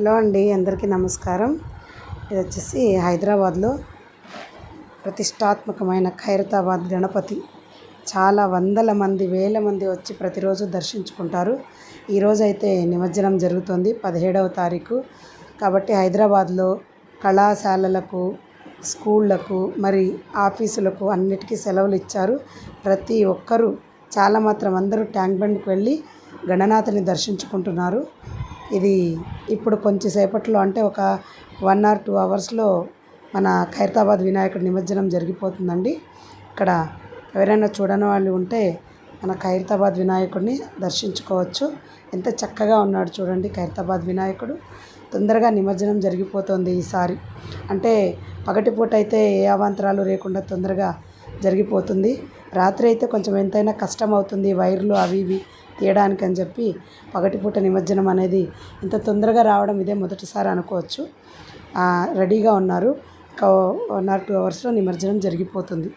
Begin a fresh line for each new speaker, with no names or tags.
Hello అండి అందరికీ నమస్కారం. ఇది వచ్చేసి హైదరాబాద్లో ప్రతిష్టాత్మకమైన ఖైరతాబాద్ గణపతి. చాలా వందల మంది వేల మంది వచ్చి ప్రతిరోజు దర్శించుకుంటారు. ఈరోజు అయితే నిమజ్జనం జరుగుతుంది పదిహేడవ తారీఖు. కాబట్టి హైదరాబాద్లో కళాశాలలకు స్కూళ్ళకు మరి ఆఫీసులకు అన్నిటికీ సెలవులు ఇచ్చారు. ప్రతి ఒక్కరూ చాలా మాత్రం అందరూ ట్యాంక్ బండ్కి వెళ్ళి గణనాథుని దర్శించుకుంటున్నారు. ఇది ఇప్పుడు కొంచెం సేపట్లో అంటే ఒక వన్ ఆర్ టూ అవర్స్లో మన ఖైరతాబాద్ వినాయకుడి నిమజ్జనం జరిగిపోతుందండి. ఇక్కడ ఎవరైనా చూడని వాళ్ళు ఉంటే మన ఖైరతాబాద్ వినాయకుడిని దర్శించుకోవచ్చు. ఎంత చక్కగా ఉన్నాడు చూడండి ఖైరతాబాద్ వినాయకుడు. తొందరగా నిమజ్జనం జరిగిపోతుంది ఈసారి. అంటే పగటిపూట అయితే ఏ అవాంతరాలు లేకుండా తొందరగా జరిగిపోతుంది. రాత్రి అయితే కొంచెం ఎంతైనా కష్టం అవుతుంది వైర్లు అవి ఇవి తీయడానికి అని చెప్పి పగటిపూట నిమజ్జనం అనేది ఇంత తొందరగా రావడం ఇదే మొదటిసారి అనుకోవచ్చు. రెడీగా ఉన్నారు. ఒక వన్ ఆర్ టూ అవర్స్లో నిమజ్జనం జరిగిపోతుంది.